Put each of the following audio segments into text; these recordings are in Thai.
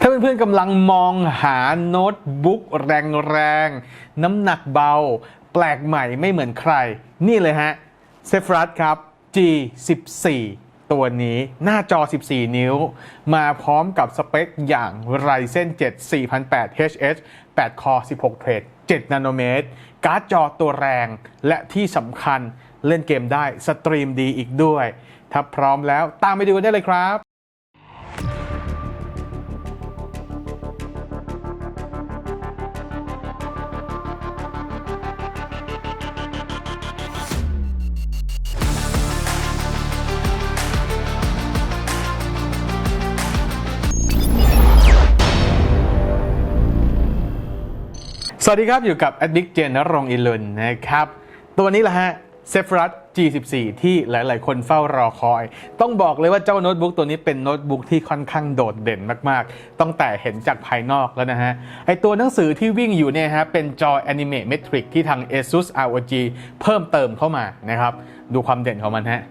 ถ้าเพื่อนๆกำลังมองหาโน้ตบุ๊กแรงๆ น้ำหนักเบา แปลกใหม่ไม่เหมือนใคร นี่เลยฮะเซฟรัสครับ G14 ตัวนี้หน้าจอ 14 นิ้ว มาพร้อมกับสเปคอย่าง Ryzen 7 4008HS 8คอ 16 เทรด 7 นาโนเมตร การ์ดจอตัวแรง และที่สำคัญเล่นเกมได้สตรีมดีอีกด้วย ถ้าพร้อมแล้วตามไปดูกันได้เลยครับ วัสดีครับ อยู่กับ Addict เจนนรงอิลุนนะครับ ตัวนี้แหละฮะเซฟรัส G14 ที่หลาย ๆ คนเฝ้ารอคอย ต้องบอกเลยว่าเจ้าโน้ตบุ๊กตัวนี้เป็นโน้ตบุ๊กที่ค่อนข้างโดดเด่นมาก ๆ ตั้งแต่เห็นจากภายนอกแล้วนะฮะ ไอตัวหนังสือที่วิ่งอยู่เนี่ยฮะ เป็นจอ Anime Metric ที่ทาง ASUS ROG เพิ่มเติมเข้ามานะครับ ดูความเด่นของมันฮะ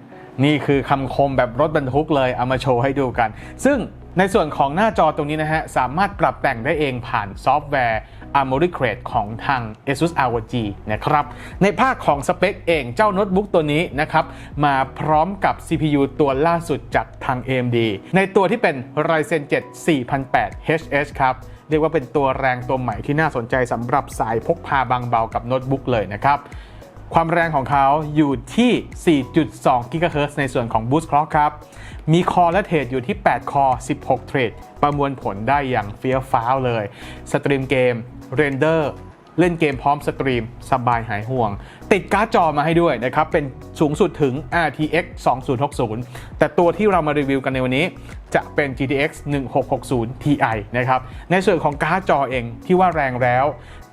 นี่คือคำคมแบบรถบรรทุกเลย เอามาโชว์ให้ดูกัน ซึ่งในส่วนของหน้าจอตรงนี้นะฮะ สามารถปรับแต่งได้เองผ่านซอฟต์แวร์ Armory Crate ของทาง ASUS ROG นะครับ ในภาคของสเปคเองเจ้าโน้ตบุ๊กตัวนี้นะครับ มาพร้อมกับ CPU ตัวล่าสุดจากทาง AMD ในตัวที่เป็น Ryzen 7 4008HS ครับเรียกว่าเป็นตัวแรงตัวใหม่ที่น่าสนใจสำหรับสายพกพาบางเบากับโน้ตบุ๊กเลยนะครับความแรงของเขาอยู่ที่ 4.2 GHz ในส่วนของ Boost Clock ครับ มีคอและเทรดอยู่ที่ 8 คอ 16 เทรด ประมวลผลได้อย่างเฟี้ยวฟ้าวเลย สตรีมเกม เรนเดอร์เล่นเกมพร้อมสตรีม สบายหายห่วง ติดการ์ดจอมาให้ด้วยนะครับ เป็นสูงสุดถึง RTX 2060 แต่ตัวที่เรามารีวิวกันในวันนี้ จะเป็น GTX 1660 Ti นะครับ ในส่วนของการ์ดจอเองที่ว่าแรงแล้ว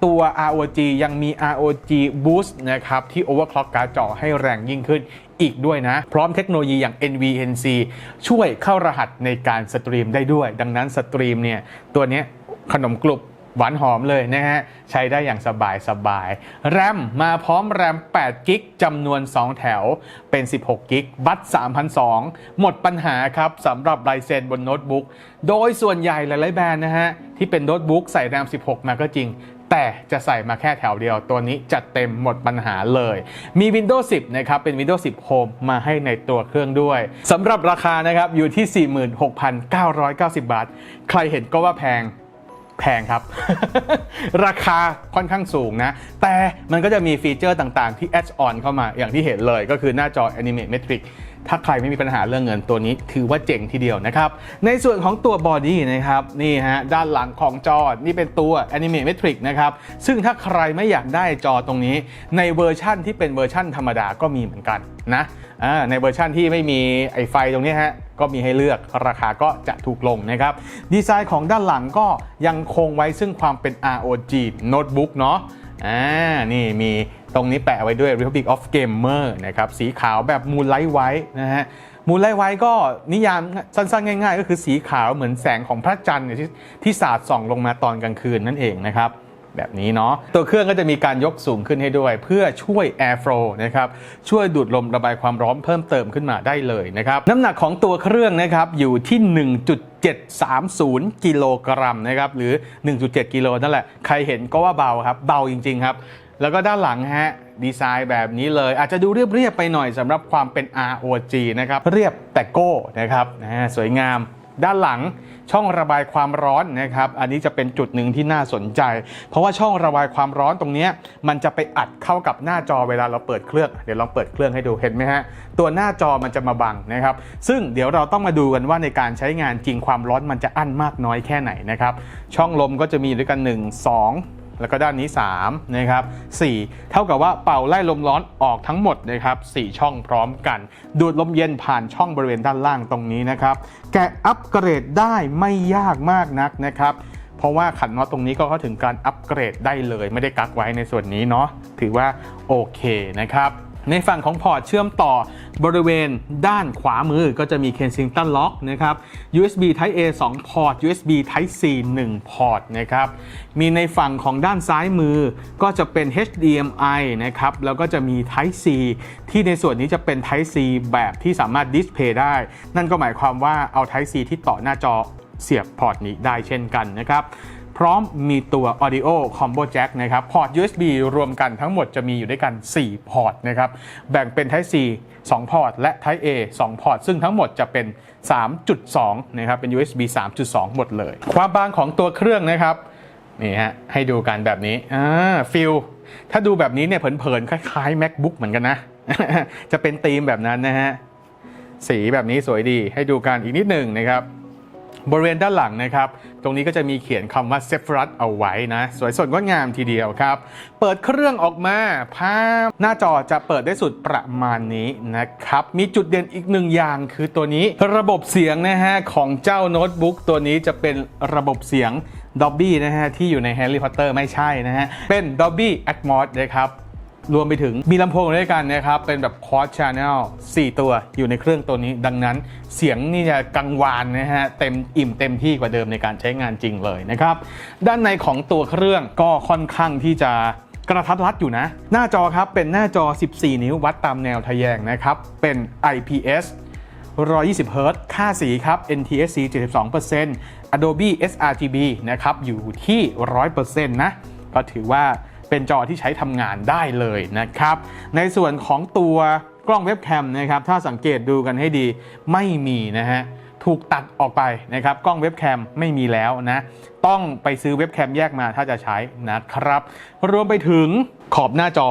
ตัว ROG ยังมี ROG Boost นะครับ ที่ overclock การ์ดจอให้แรงยิ่งขึ้นอีกด้วยนะ พร้อมเทคโนโลยีอย่าง NVNC ช่วยเข้ารหัสในการสตรีมได้ด้วย ดังนั้นสตรีมเนี่ยตัวนี้ขนมกรุบ หวานหอมเลยนะฮะ ใช้ได้อย่างสบายสบายแรมมาพร้อมแรม8กิกจำนวน 2 แถวเป็น 16กิกบัต3,002 หมดปัญหาครับสำหรับไ y เซนบนโน้ตบุ๊ก โดยส่วนใหญ่หลายๆแบรนด์นะฮะ ที่เป็นโน้ตบุ๊กใส่แรม 16 มาก็จริงแต่จะใส่มาแค่แถวเดียวตัวนี้จัดเต็มหมดปัญหาเลย มี Windows 10 นะครับ เป็น Windows 10 Home มาให้ในตัวเครื่องด้วยสำหรับราคานะครับอยู่ที่ 46,990 บาท ใครเห็นก็ว่าแพง แพงครับ ราคาค่อนข้างสูงนะ แต่มันก็จะมีฟีเจอร์ต่างๆ ที่ add on เข้ามาอย่างที่เห็นเลยก็คือหน้าจอ Animate Metric ถ้าใครไม่มีปัญหาเรื่องเงินตัวนี้ถือว่าเจ๋งทีเดียวนะครับ ในส่วนของตัวบอดี้นะครับ นี่ฮะ ด้านหลังของจอ นี่เป็นตัว Animate Metric นะครับ ซึ่งถ้าใครไม่อยากได้จอตรงนี้ ในเวอร์ชั่นที่เป็นเวอร์ชั่นธรรมดาก็มีเหมือนกันนะ ในเวอร์ชั่นที่ไม่มีไอไฟตรงนี้ฮะก็มีให้เลือกราคาก็จะถูกลงนะครับ ดีไซน์ของด้านหลังก็ยังคงไว้ซึ่งความเป็น ROG Notebook เนาะอ่านี่มีตรงนี้แปะไว้ด้วย Republic of Gamer นะครับสีขาวแบบ Moonlight White นะฮะ Moonlight White ก็นิยามสั้นๆ ง่าย ๆ ก็คือสีขาวเหมือนแสงของพระจันทร์ที่สาดส่องลงมาตอนกลางคืนนั่นเองนะครับ แบบนี้เนาะตัวเครื่องก็จะมีการยกสูงขึ้นให้ด้วย เพื่อช่วย airflow นะครับช่วยดูดลมระบายความร้อนเพิ่มเติมขึ้นมาได้เลยนะครับน้ำหนักของตัวเครื่องนะครับอยู่ที่ 1.730 กิโลกรัมนะครับหรือ 1.7 กิโลนั่นแหละ ใครเห็นก็ว่าเบาครับเบาจริง ๆ ครับ แล้วก็ด้านหลังฮะดีไซน์แบบนี้เลย อาจจะดูเรียบๆไปหน่อยสำหรับความเป็น ROG นะครับเรียบแต่โก้นะครับนะสวยงาม ด้านหลังช่องระบายความร้อนนะครับอันนี้จะเป็นจุดหนึ่งที่น่าสนใจ เพราะว่าช่องระบายความร้อนตรงนี้มันจะไปอัดเข้ากับหน้าจอเวลาเราเปิดเครื่อง เดี๋ยวลองเปิดเครื่องให้ดูเห็นไหมฮะตัวหน้าจอมันจะมาบังนะครับ ซึ่งเดี๋ยวเราต้องมาดูกันว่าในการใช้งานจริงความร้อนมันจะอั้นมากน้อยแค่ไหนนะครับช่องลมก็จะมีด้วยกัน 1 2 แล้วก็ด้านนี้3นะครับ4เท่ากับว่าเป่าไล่ลมร้อนออกทั้งหมดนะครับ4ช่องพร้อมกัน ดูดลมเย็นผ่านช่องบริเวณด้านล่างตรงนี้นะครับ แกะอัปเกรดได้ไม่ยากมากนักนะครับเพราะว่าขันน็อตตรงนี้ก็เข้าถึงการอัปเกรดได้เลย ไม่ได้กักไว้ในส่วนนี้เนาะถือว่าโอเคนะครับ ในฝั่งของพอร์ตเชื่อมต่อบริเวณด้านขวามือก็จะมี Kensington Lock นะครับ USB Type A 2 พอร์ต USB Type C 1 พอร์ตนะครับ มีในฝั่งของด้านซ้ายมือก็จะเป็น HDMI นะครับ แล้วก็จะมี Type C ที่ในส่วนนี้จะเป็น Type C แบบที่สามารถดิสเพย์ได้ นั่นก็หมายความว่าเอา Type C ที่ต่อหน้าจอเสียบพอร์ตนี้ได้เช่นกันนะครับ พร้อมมีตัว Audio Combo Jack นะครับ พอร์ต USB รวมกันทั้งหมดจะมีอยู่ด้วยกัน 4 พอร์ตนะครับ แบ่งเป็น Type C 2 พอร์ต และ Type A 2 พอร์ต ซึ่งทั้งหมดจะเป็น 3.2 นะครับ เป็น USB 3.2 หมดเลย ความบางของตัวเครื่องนะครับ นี่ฮะ ให้ดูกันแบบนี้ อ่า ฟิล ถ้าดูแบบนี้เนี่ยเผินๆ คล้ายๆ MacBook เหมือนกันนะ จะเป็นธีมแบบนั้นนะฮะ สีแบบนี้สวยดี ให้ดูกันอีกนิดหนึ่งนะครับ บริเวณด้านหลังนะครับ ตรงนี้ก็จะมีเขียนคำว่า s e p h r a t เอาไว้นะ สวยสดงดงามทีเดียวครับ เปิดเครื่องออกมา ภาพหน้าจอจะเปิดได้สุดประมาณนี้นะครับ มีจุดเด่นอีกหนึ่งอย่างคือตัวนี้ระบบเสียงนะฮะของเจ้าโน้ตบุ๊กตัวนี้จะเป็นระบบเสียง Dolby นะฮะที่อยู่ใน Harry Potter ไม่ใช่นะฮะเป็น Dolby Atmos นะครับ รวมไปถึงมีลำโพงด้วยกันนะครับ เป็นแบบ quad channel 4 ตัวอยู่ในเครื่องตัวนี้ ดังนั้นเสียงนี่จะกังวานนะฮะ เต็มอิ่มเต็มที่กว่าเดิมในการใช้งานจริงเลยนะครับ ด้านในของตัวเครื่องก็ค่อนข้างที่จะกระทัดรัดอยู่นะ หน้าจอครับเป็นหน้าจอ 14 นิ้ววัดตามแนวทะแยงนะครับ เป็น IPS 120 Hz ค่าสีครับ NTSC 72% Adobe sRGB นะครับ อยู่ที่ 100%นะ ก็ถือว่า เป็นจอที่ใช้ทำงานได้เลยนะครับ ในส่วนของตัวกล้องเว็บแคมนะครับ ถ้าสังเกตดูกันให้ดีไม่มีนะฮะถูกตัดออกไปนะครับ กล้องเว็บแคมไม่มีแล้วนะ ต้องไปซื้อเว็บแคมแยกมาถ้าจะใช้นะครับ รวมไปถึงขอบหน้าจอ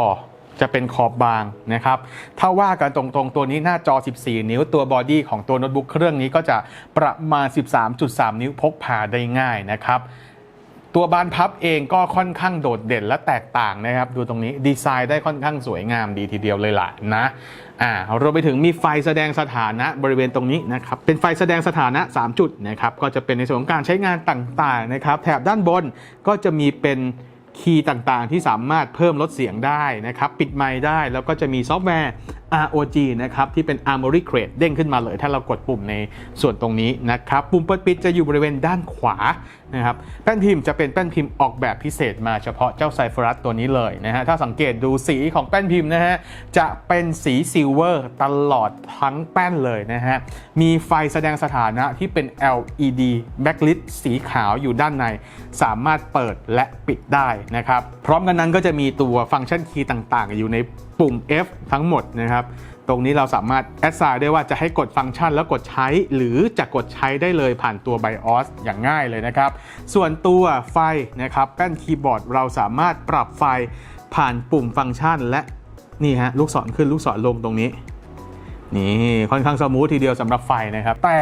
จะเป็นขอบบางนะครับ ถ้าว่ากันตรงๆ ตัวนี้หน้าจอ 14 นิ้วตัวบอดี้ของตัวโน้ตบุ๊กเครื่องนี้ก็จะประมาณ 13.3 นิ้วพกพาได้ง่ายนะครับ ตัวบานพับเองก็ค่อนข้างโดดเด่นและแตกต่างนะครับ ดูตรงนี้ดีไซน์ได้ค่อนข้างสวยงามดีทีเดียวเลยล่ะนะอ่ารวมไปถึงมีไฟแสดงสถานะบริเวณตรงนี้นะครับเป็นไฟแสดงสถานะ 3 จุดนะครับก็จะเป็นในส่วนของการใช้งานต่างๆนะครับแถบด้านบนก็จะมีเป็นคีย์ต่างๆ ที่สามารถเพิ่มลดเสียงได้นะครับ ปิดไมค์ได้ แล้วก็จะมีซอฟต์แวร์ ROG นะครับที่เป็น Armory Crate เด้งขึ้นมาเลย ถ้าเรากดปุ่มในส่วนตรงนี้นะครับ ปุ่มเปิดปิดจะอยู่บริเวณด้านขวานะครับแป้นพิมพ์จะเป็นแป้นพิมพ์ออกแบบพิเศษมาเฉพาะเจ้าไซฟรัสตัวนี้เลยนะฮะถ้าสังเกตดูสีของแป้นพิมพ์นะฮะจะเป็นสีซิลเวอร์ตลอดทั้งแป้นเลยนะฮะมีไฟแสดงสถานะที่เป็น LED backlit สีขาวอยู่ด้านใน สามารถเปิดและปิดได้นะครับพร้อมกันนั้นก็จะมีตัวฟังก์ชันคีย์ต่าง ๆ อยู่ในปุ่ม F ทั้งหมดนะครับตรงนี้เราสามารถแอดไซน์ได้ว่าจะให้กดฟังก์ชันแล้วกดใช้ หรือจะกดใช้ได้เลยผ่านตัว BIOS อย่างง่ายเลยนะครับ ส่วนตัวไฟนะครับแป้นคีย์บอร์ดเราสามารถปรับไฟผ่านปุ่มฟังก์ชัน และนี่ฮะลูกศรขึ้นลูกศรลงตรงนี้นี่ค่อนข้างสมูททีเดียวสำหรับไฟนะครับ แต่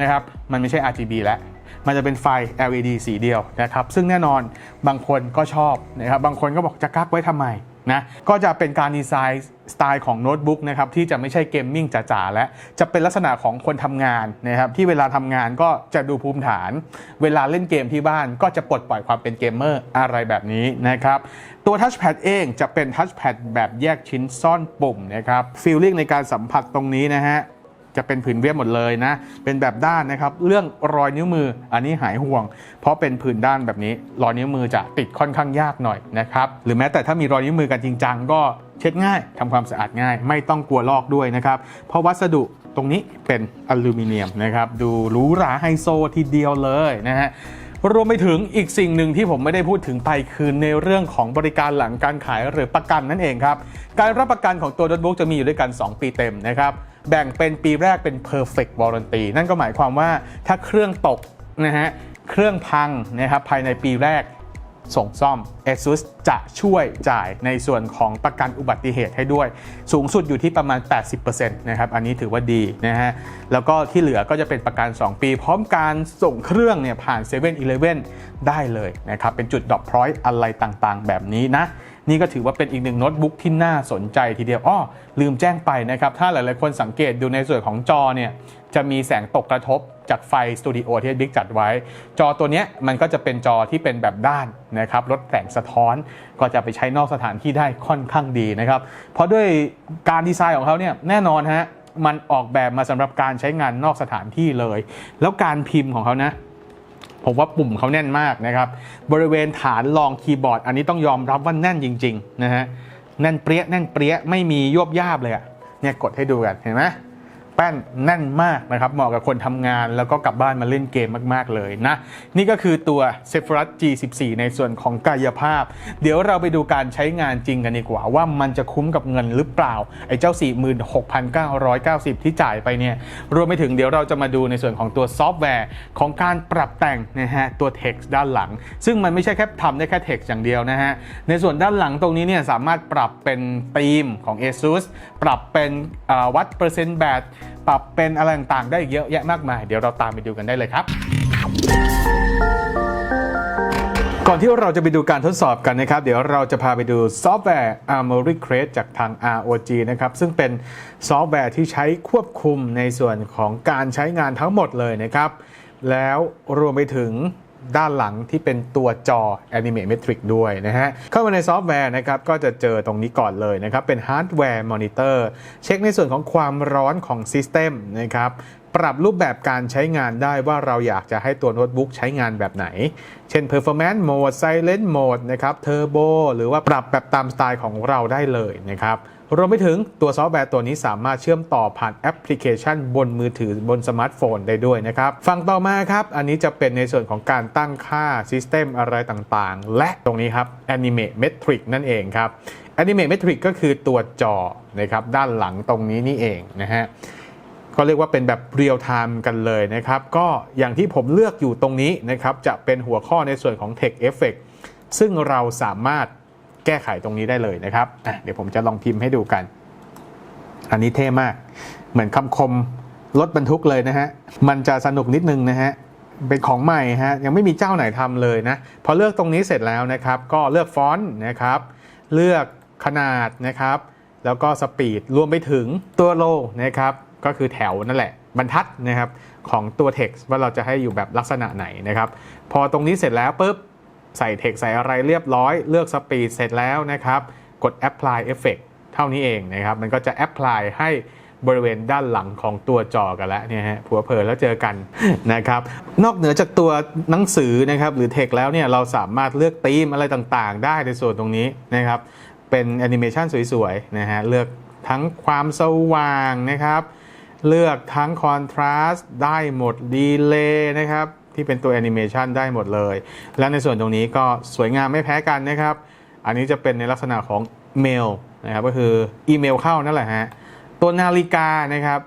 นะครับมันไม่ใช่ RGB แล้วมันจะเป็นไฟ LED สีเดียวนะครับ ซึ่งแน่นอนบางคนก็ชอบนะครับ บางคนก็บอกจะกักไว้ทำไม นะก็จะเป็นการดีไซน์สไตล์ของโน้ตบุ๊กนะครับที่จะไม่ใช่เกมมิ่งจ๋าๆและจะเป็นลักษณะของคนทำงานนะครับที่เวลาทำงานก็จะดูภูมิฐาน เวลาเล่นเกมที่บ้านก็จะปลดปล่อยความเป็นเกมเมอร์อะไรแบบนี้นะครับตัวทัชแพดเองจะเป็นทัชแพดแบบแยกชิ้นซ่อนปุ่มนะครับฟีลลิ่งในการสัมผัสตรงนี้นะฮะ จะเป็นผืนเรียบหมดเลยนะ เป็นแบบด้านนะครับ เรื่องรอยนิ้วมืออันนี้หายห่วง เพราะเป็นผืนด้านแบบนี้ รอยนิ้วมือจะติดค่อนข้างยากหน่อยนะครับ หรือแม้แต่ถ้ามีรอยนิ้วมือกันจริงจังก็เช็ดง่ายทำความสะอาดง่าย ไม่ต้องกลัวลอกด้วยนะครับ เพราะวัสดุตรงนี้เป็นอลูมิเนียมนะครับ ดูหรูหราไฮโซทีเดียวเลยนะฮะรวมไปถึงอีกสิ่งหนึ่งที่ผมไม่ได้พูดถึงไปคือในเรื่องของบริการหลังการขายหรือประกันนั่นเองครับ การรับประกันของตัวโน้ตบุ๊กจะมีอยู่ด้วยกัน 2 ปีเต็มนะครับ แบ่งเป็นปีแรกเป็น perfect warranty นั่นก็หมายความว่าถ้าเครื่องตกนะฮะเครื่องพังนะครับภายในปีแรกส่งซ่อม ASUS จะช่วยจ่ายในส่วนของประกันอุบัติเหตุให้ด้วย สูงสุดอยู่ที่ประมาณ 80%นะครับ อันนี้ถือว่าดีนะฮะ แล้วก็ที่เหลือก็จะเป็นประกัน 2 ปี พร้อมการส่งเครื่องเนี่ยผ่าน7 e เ e ่ e อได้เลยนะครับ เป็นจุดดรอปพอยต์อะไรต่างๆ แบบนี้นะ นี่ก็ถือว่าเป็นอีกหนึ่งโน้ตบุ๊กที่น่าสนใจทีเดียวอ้อลืมแจ้งไปนะครับ ถ้าหลายๆคนสังเกตดูในส่วนของจอเนี่ยจะมีแสงตกกระทบจากไฟสตูดิโอที่บิ๊กจัดไว้ จอตัวนี้มันก็จะเป็นจอที่เป็นแบบด้านนะครับลดแสงสะท้อนก็จะไปใช้นอกสถานที่ได้ค่อนข้างดีนะครับ เพราะด้วยการดีไซน์ของเขาเนี่ยแน่นอนฮะมันออกแบบมาสำหรับการใช้งานนอกสถานที่เลย แล้วการพิมพ์ของเขานะ ผมว่าปุ่มเขาแน่นมากนะครับ บริเวณฐานรองคีย์บอร์ด อันนี้ต้องยอมรับว่าแน่นจริง ๆ นะฮะ แน่นเปรี้ยแน่นเปรี้ยไม่มียวบยาบเลยอะเนี่ยกดให้ดูกันเห็นไหม แป้นแน่นมากนะครับ เหมาะกับคนทำงานแล้วก็กลับบ้านมาเล่นเกมมากๆเลยนะ นี่ก็คือตัว s e p h r o t G14 ในส่วนของกายภาพ เดี๋ยวเราไปดูการใช้งานจริงกันดีกว่า ว่ามันจะคุ้มกับเงินหรือเปล่า ไอ้เจ้า 46,990 ที่จ่ายไปเนี่ย รวมไปถึงเดี๋ยวเราจะมาดูในส่วนของตัวซอฟต์แวร์ของการปรับแต่งนะฮะตัว text ด้านหลัง ซึ่งมันไม่ใช่แค่ทำได้แค่ text อย่างเดียวนะฮะในส่วนด้านหลังตรงนี้เนี่ยสามารถปรับเป็นธีมของ ASUS ปรับเป็นวัดเปอร์เซ็นต์แบตปรับเป็นอะไรต่างๆได้อีกเยอะแยะมากมาย เดี๋ยวเราตามไปดูกันได้เลยครับก่อนที่เราจะไปดูการทดสอบกันนะครับ เดี๋ยวเราจะพาไปดูซอฟต์แวร์ Armory Crate จากทาง ROG นะครับ ซึ่งเป็นซอฟต์แวร์ที่ใช้ควบคุมในส่วนของการใช้งานทั้งหมดเลยนะครับ แล้วรวมไปถึง ด้านหลังที่เป็นตัวจอ Animatrix ด้วยนะฮะ เข้ามาในซอฟต์แวร์นะครับ ก็จะเจอตรงนี้ก่อนเลยนะครับ เป็นฮาร์ดแวร์มอนิเตอร์เช็คในส่วนของความร้อนของซิสเต็มนะครับปรับรูปแบบการใช้งานได้ว่าเราอยากจะให้ตัวโน้ตบุ๊กใช้งานแบบไหน เช่น performance mode silent mode นะครับ turbo หรือว่าปรับแบบตามสไตล์ของเราได้เลยนะครับ รวมไปถึงตัวซอฟต์แวร์ตัวนี้สามารถเชื่อมต่อผ่านแอปพลิเคชัน บนมือถือบนสมาร์ทโฟนได้ด้วยนะครับ ฝั่งต่อมาครับ อันนี้จะเป็นในส่วนของการตั้งค่า System อะไรต่างๆ และตรงนี้ครับ Animate Metric นั่นเองครับ Animate Metric ก็คือตัวจอนะครับด้านหลังตรงนี้นี่เองนะฮะก็เรียกว่าเป็นแบบเรียลไทม์กันเลยนะครับ ก็อย่างที่ผมเลือกอยู่ตรงนี้นะครับ จะเป็นหัวข้อในส่วนของ Text Effect ซึ่งเราสามารถ แก้ไขตรงนี้ได้เลยนะครับ เดี๋ยวผมจะลองพิมพ์ให้ดูกัน อันนี้เท่มาก เหมือนคำคมรถบรรทุกเลยนะฮะ มันจะสนุกนิดนึงนะฮะ เป็นของใหม่ฮะ ยังไม่มีเจ้าไหนทำเลยนะ พอเลือกตรงนี้เสร็จแล้วนะครับ ก็เลือกฟอนต์นะครับ เลือกขนาดนะครับ แล้วก็สปีด รวมไปถึงตัวโลนะครับ ก็คือแถวนั่นแหละ บรรทัดนะครับของตัว text ว่าเราจะให้อยู่แบบลักษณะไหนนะครับ พอตรงนี้เสร็จแล้วปุ๊บ ใส่ text ใส่อะไรเรียบร้อย เลือกสปีดเสร็จแล้วนะครับ กด apply effect เท่านี้เองนะครับ มันก็จะ apply ให้บริเวณด้านหลังของตัวจอกันแล้วเนี่ยฮะผัวเพลินแล้วเจอกันนะครับ นอกเหนือจากตัวหนังสือนะครับหรือ text แล้วเนี่ยเราสามารถเลือกธีมอะไรต่างๆ ได้ในส่วนตรงนี้นะครับ เป็นแอนิเมชันสวยๆนะฮะเลือกทั้งความสว่างนะครับ เลือกทั้งคอนทราสต์ได้หมดดีเลย์นะครับ ที่เป็นตัวแอนิเมชันได้หมดเลย และในส่วนตรงนี้ก็สวยงามไม่แพ้กันนะครับ อันนี้จะเป็นในลักษณะของเมลนะครับก็คืออีเมลเข้านั่นแหละฮะตัวนาฬิกานะครับ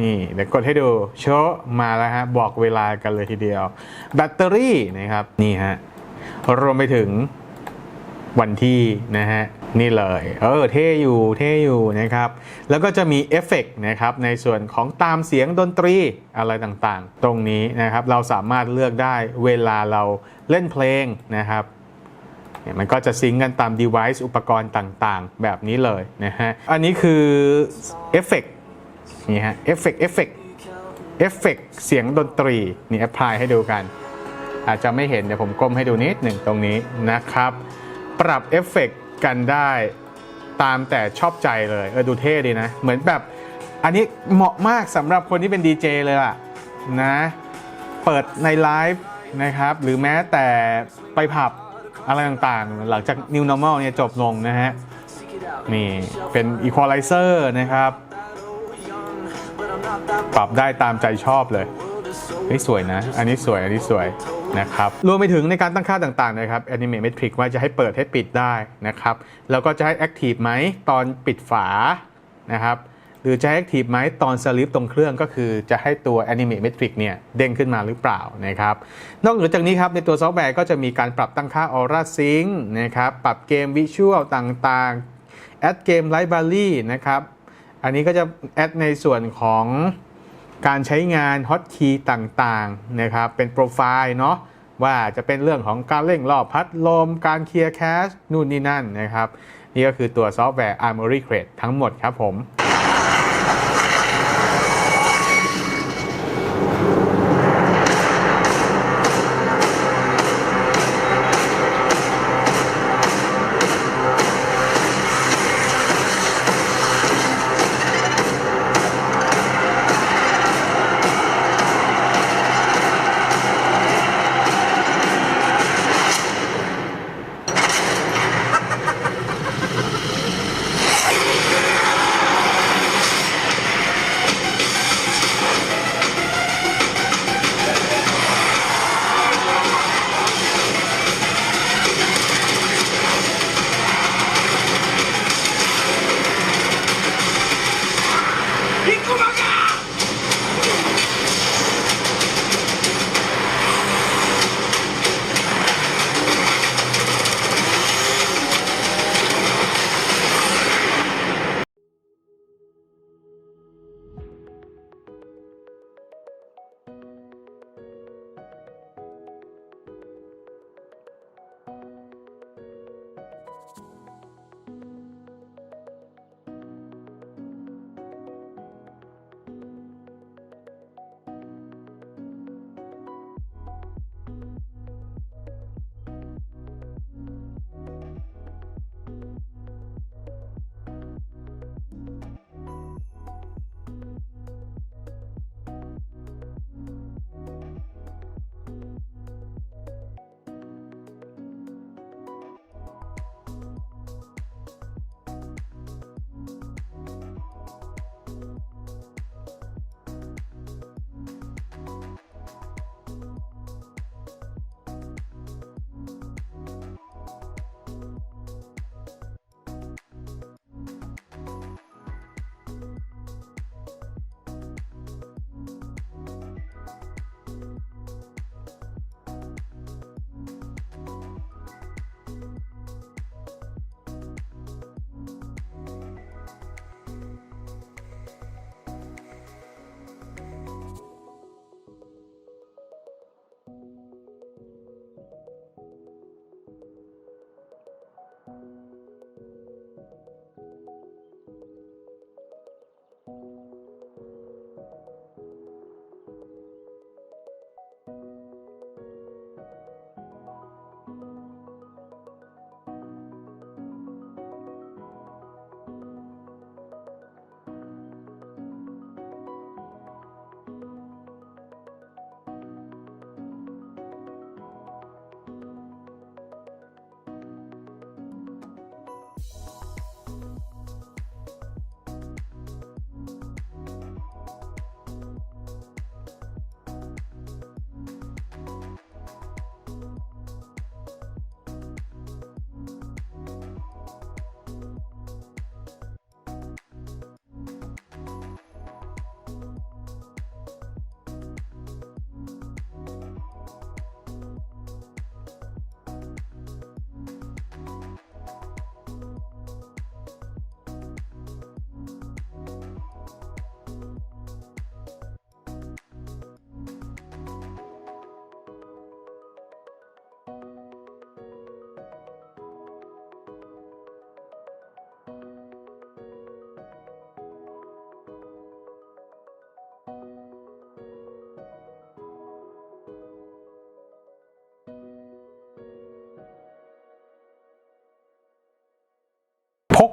นี่เดี๋ยวกดให้ดูโชว์มาแล้วฮะบอกเวลากันเลยทีเดียว แบตเตอรี่นะครับนี่ฮะรวมไปถึงวันที่นะฮะ นี่เลย เออ เท่อยู่ เท่อยู่นะครับ แล้วก็จะมีเอฟเฟกต์นะครับ ในส่วนของตามเสียงดนตรีอะไรต่างๆ ตรงนี้นะครับ เราสามารถเลือกได้เวลาเราเล่นเพลงนะครับมันก็จะซิงกันตาม device อุปกรณ์ต่างๆ แบบนี้เลยนะฮะ อันนี้คือเอฟเฟกต์นี่ฮะ เอฟเฟกต์เอฟเฟกต์เอฟเฟกต์เสียงดนตรี นี่แอพพลายให้ดูกัน อาจจะไม่เห็น เดี๋ยวผมก้มให้ดูนิดหนึ่งตรงนี้นะครับ ปรับเอฟเฟกต์ กันได้ตามแต่ชอบใจเลยเออดูเท่ดีนะ เหมือนแบบอันนี้เหมาะมากสำหรับคนที่เป็นดีเจเลยล่ะนะเปิดในไลฟ์นะครับ หรือแม้แต่ไปผับอะไรต่างๆ หลังจาก New Normal เนี่ยจบลงนะฮะนี่เป็น Equalizer นะครับ ปรับได้ตามใจชอบเลยเฮ้ยสวยนะ อันนี้สวยอันนี้สวย นะครับรวมไปถึงในการตั้งค่าต่างๆนะครับ Animate Metric ว่าจะให้เปิดให้ปิดได้นะครับ แล้วก็จะให้ Active ไหมตอนปิดฝานะครับหรือจะให้ Active ไหมตอนสลิปตรงเครื่องก็คือจะให้ตัว Animate Metric เนี่ยเด้งขึ้นมาหรือเปล่านะครับ นอกเหนือจากนี้ครับในตัวซอฟต์แวร์ก็จะมีการปรับตั้งค่า Aura Sync นะครับปรับเกมวิชวลต่างๆ Add Game Library นะครับอันนี้ก็จะแอดในส่วนของ การใช้งานฮอตคีย์ต่างๆนะครับเป็นโปรไฟล์เนาะว่าจะเป็นเรื่องของการเร่งรอบพัดลม การเคลียร์แคชนู่นนี่นั่นนะครับ นี่ก็คือตัวซอฟต์แวร์ Armory Crate ทั้งหมดครับผม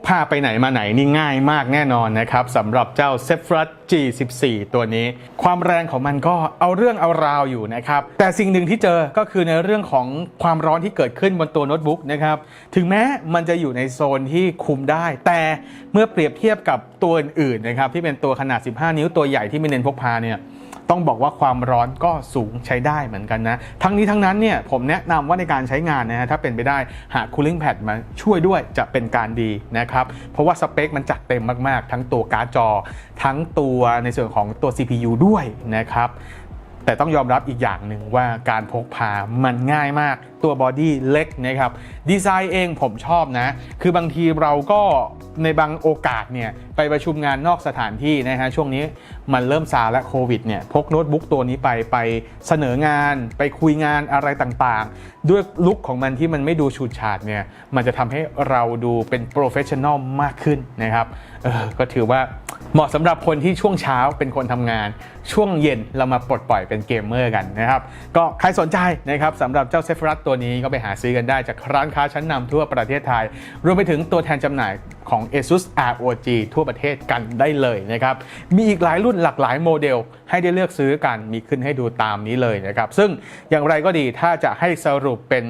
พาไปไหนมาไหนนี่ง่ายมากแน่นอนนะครับสำหรับเจ้า z e p h r u s G14 ตัวนี้ ความแรงของมันก็เอาเรื่องเอาราวอยู่นะครับ แต่สิ่งหนึ่งที่เจอก็คือในเรื่องของความร้อนที่เกิดขึ้นบนตัวโน้ตบุ๊กนะครับ ถึงแม้มันจะอยู่ในโซนที่คุมได้ แต่เมื่อเปรียบเทียบกับตัวอื่นๆนะครับที่เป็นตัวขนาด 15 นิ้วตัวใหญ่ที่ไม่เน้นพกพาเนี่ย ต้องบอกว่าความร้อนก็สูงใช้ได้เหมือนกันนะ ทั้งนี้ทั้งนั้นเนี่ยผมแนะนำว่าในการใช้งานนะฮะถ้าเป็นไปได้หาคูลิ่งแพดมาช่วยด้วยจะเป็นการดีนะครับเพราะว่าสเปคมันจัดเต็มมากๆ ทั้งตัวการ์ดจอ ทั้งตัวในส่วนของตัว CPU ด้วยนะครับแต่ต้องยอมรับอีกอย่างหนึ่งว่าการพกพามันง่ายมาก ตัวบอดี้เล็กนะครับดีไซน์เองผมชอบนะ คือบางทีเราก็ในบางโอกาสเนี่ยไปประชุมงานนอกสถานที่นะฮะช่วงนี้มันเริ่มซาและโควิดเนี่ยพกโน้ตบุ๊กตัวนี้ไปไปเสนองานไปคุยงานอะไรต่างๆ ด้วยลุคของมันที่มันไม่ดูฉูดฉาดเนี่ยมันจะทำให้เราดูเป็นโปรเฟชชั่นอลมากขึ้นนะครับเออก็ถือว่าเหมาะสำหรับคนที่ช่วงเช้าเป็นคนทำงาน ช่วงเย็นเรามาปลดปล่อยเป็นเกมเมอร์กันนะครับก็ใครสนใจนะครับสำหรับเจ้าเซฟรัสตัวนี้ก็ไปหาซื้อกันได้จากร้านค้าชั้นนำทั่วประเทศไทย รวมไปถึงตัวแทนจำหน่ายของ ASUS ROG ทั่วประเทศกันได้เลยนะครับ มีอีกหลายรุ่นหลากหลายโมเดล ให้ได้เลือกซื้อกัน มีขึ้นให้ดูตามนี้เลยนะครับ ซึ่งอย่างไรก็ดีถ้าจะให้สรุปเป็น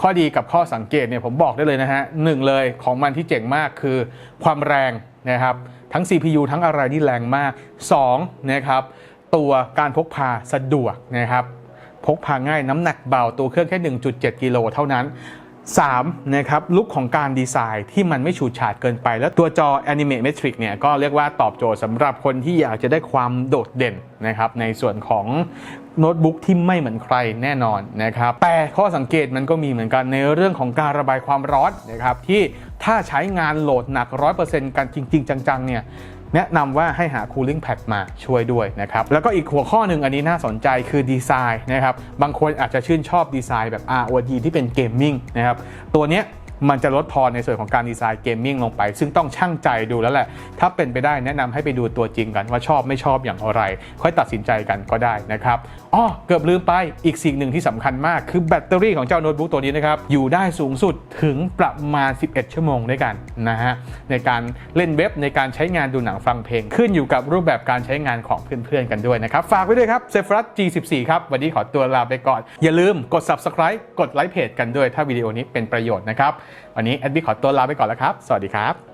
ข้อดีกับข้อสังเกตเนี่ยผมบอกได้เลยนะฮะหนึ่งเลยของมันที่เจ๋งมากคือความแรงนะครับ ทั้ง CPU ทั้งอะไรนี่แรงมาก 2. นะครับตัวการพกพาสะดวกนะครับ พกพาง่ายน้ำหนักเบาตัวเครื่องแค่ 1.7 กิโลเท่านั้น 3. นะครับลุคของการดีไซน์ที่มันไม่ฉูดฉาดเกินไป แล้วตัวจอ Animate Matrix เนี่ยก็เรียกว่าตอบโจทย์สำหรับคนที่อยากจะได้ความโดดเด่นนะครับในส่วนของโน้ตบุ๊กที่ไม่เหมือนใครแน่นอนนะครับแต่ข้อสังเกตมันก็มีเหมือนกันในเรื่องของการระบายความร้อนนะครับที่ถ้าใช้งานโหลดหนัก 100%กันจริง ๆ จังๆเนี่ย แนะนำว่าให้หา cooling pad มาช่วยด้วยนะครับแล้วก็อีกหัวข้อหนึ่งอันนี้น่าสนใจคือดีไซน์นะครับบางคนอาจจะชื่นชอบดีไซน์แบบ ROG ที่เป็นเกมมิ่งนะครับตัวเนี้ยมันจะลดทอนในส่วนของการดีไซน์เกมมิ่งลงไป ซึ่งต้องช่างใจดูแล้วแหละ ถ้าเป็นไปได้แนะนำให้ไปดูตัวจริงกันว่าชอบไม่ชอบอย่างไร ค่อยตัดสินใจกันก็ได้นะครับ อ้อเกือบลืมไปอีกสิ่งหนึ่งที่สำคัญมากคือแบตเตอรี่ของเจ้าโน้ตบุ๊กตัวนี้นะครับ อยู่ได้สูงสุดถึงประมาณ 11 ชั่วโมงด้วยกันนะฮะในการเล่นเว็บในการใช้งานดูหนังฟังเพลง ขึ้นอยู่กับรูปแบบการใช้งานของเพื่อนๆกันด้วยนะครับ ฝากไว้ด้วยครับเซฟรัส G14 ครับ วันนี้ขอตัวลาไปก่อน อย่าลืมกด subscribe กดไลค์เพจกันด้วยถ้าวิดีโอนี้เป็นประโยชน์นะครับวันนี้แอดบี้ขอตัวลาไปก่อนแล้วครับ สวัสดีครับ